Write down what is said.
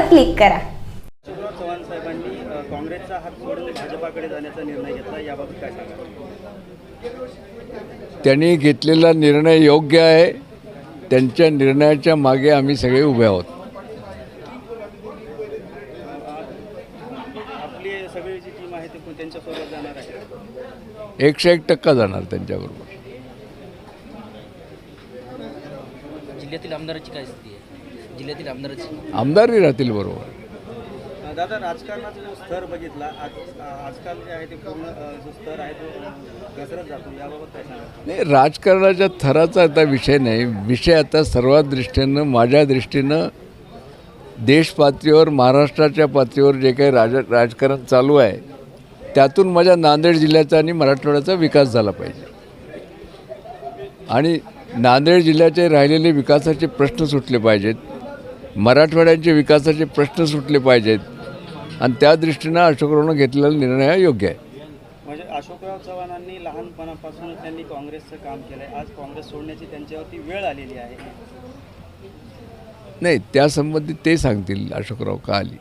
Click करा. शिवराज चव्हाण साहेबांनी अ, काँग्रेसचा हात सोडून भाजपाकडे जाण्याचा निर्णय घेतला याबाबत काय सांगा त्यांनी घेतलेला निर्णय योग्य आहे. त्यांच्या निर्णयाच्या मागे आम्ही सगळे उभे आहोत. आपली सगळी जी टीम आहे ती पण त्यांच्यासोबत जाणार आहे? एकशे एक टक्का जाणार त्यांच्याबरोबर. जिल्ह्यातील आमदाराची काय स्थिती आहे? जिल्ह्यातील आमदाराची. आमदारही राहतील बरोबर. दादा राजकारणाचा जो स्तर बघितला आज आजकाल जे आहे ते पूर्ण जो स्तर आहे तो घसरत जातो. याबाबत काय सांगा नाही राजकारणाच्या थराचा आता विषय नाही. विषय आता सर्व दृष्टीनं माझ्या दृष्टीनं देश पातळीवर महाराष्ट्राच्या पातळीवर जे काही राज राजकारण चालू आहे त्यातून माझ्या नांदेड जिल्ह्याचा आणि मराठवाड्याचा विकास झाला पाहिजे. आणि नांदेड जिल्ह्याचे राहिलेले विकासाचे प्रश्न सुटले पाहिजेत. मराठवाड्याचे विकासाचे प्रश्न सुटले पाहिजेत. आणि त्या दृष्टीनं अशोकरावनं घेतलेला निर्णय हा योग्य आहे. म्हणजे अशोकराव चव्हाणांनी लहानपणापासून त्यांनी काँग्रेसचं काम केलं आहे आज काँग्रेस सोडण्याची त्यांच्यावरती वेळ आलेली आहे. नाही त्यासंबंधी ते सांगतील अशोकराव का आली.